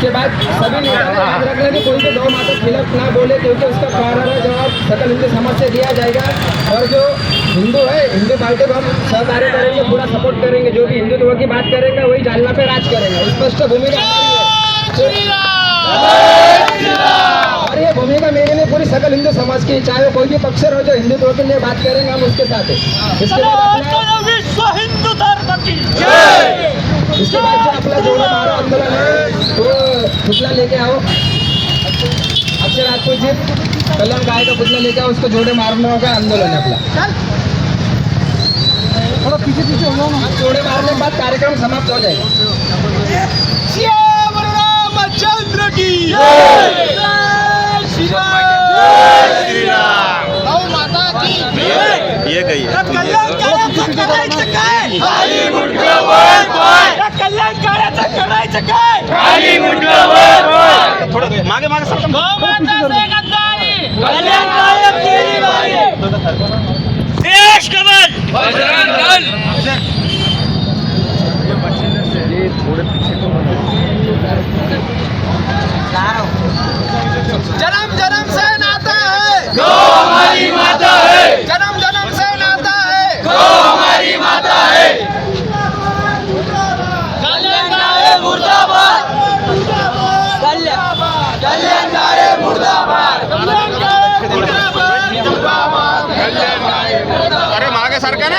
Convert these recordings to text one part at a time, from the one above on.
इसके बाद सभी नेता ने याद रखना कि कोई भी गौ माता खिलाफ ना बोले क्योंकि उसका करारा जवाब सकल हिंदू समाज से दिया जाएगा। और जो हिंदू है हिंदू पार्टी को हम सहकार्य करेंगे पूरा सपोर्ट करेंगे जो भी हिंदुत्व की बात करेंगे वही जालना पे राज करेंगे। स्पष्ट भूमिका और ये भूमिका मेरे लिए पूरी सकल हिंदू समाज की चाहे कोई भी पक्ष हो जो हिंदुत्व के लिए बात करेंगे हम उसके साथ है। इसके बाद अपना इसके जो अपना जो हमारा आंदोलन है पुतला लेके आओ। अक्षय राजपूत जी कल्याण गाय का पुतला लेके आओ उसको जोड़े मारने का आंदोलन है अपना। थोड़ा पीछे पीछे हो जाओ ना। जोड़े मारने के बाद कार्यक्रम समाप्त हो जाएगा। रामचंद्र की। गौ माता की। ये गई या कल्याणकार्याचं करायचं काय? खाली पाय थोडं मागे मागे सरका. गौ माता से गद्दारी कल्याणकार्य तेरी बारी देश कमल बजरंग दल. जन्म কেন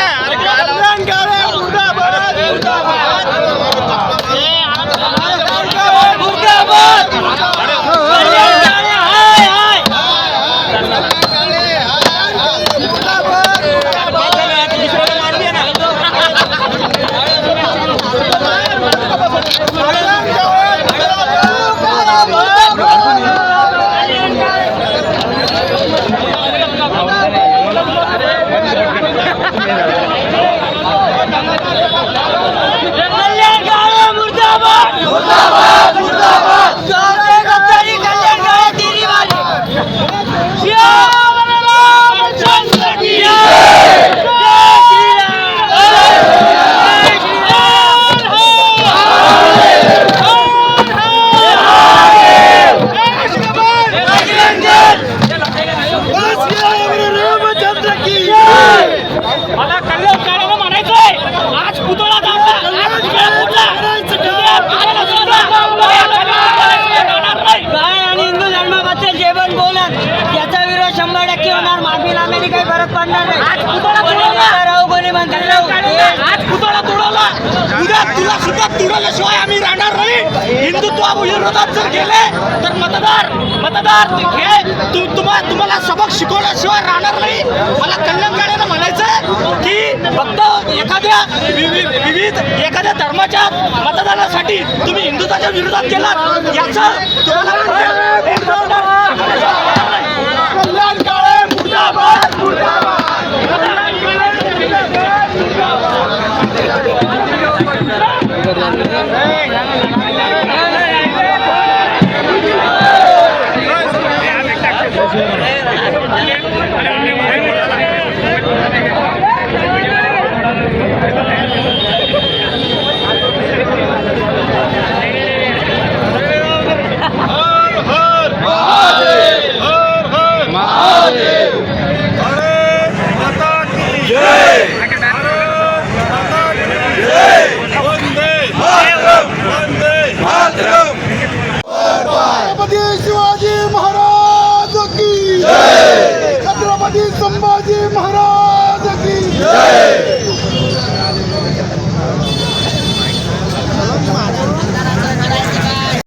Emelliler gari murdaba! Murdaba! जोडला. उद्या कल्याण कार्याला जाणार नाही. काय आणि हिंदू धर्माबद्दल जे पण बोलत त्याचा विरोध शंभर टक्के होणार. माफी नाम्याने काही फरक पडणार नाही. आज पुतळा राहू कोणी आज पुतळा उद्या तुला सुद्धा तोडवल्याशिवाय आम्ही राहणार नाही हिंदुत्वा विरोधात जर गेले तर मतदार मतदार हे तु- तुम्हा तुम्हाला सबक शिकवल्याशिवाय राहणार नाही मला कल्याणकार्यानं म्हणायचं की फक्त एखाद्या विविध एखाद्या धर्माच्या मतदानासाठी तुम्ही हिंदुत्वाच्या विरोधात गेलात याचं तुम्हाला ছড়িয়ে संभाजी महाराज।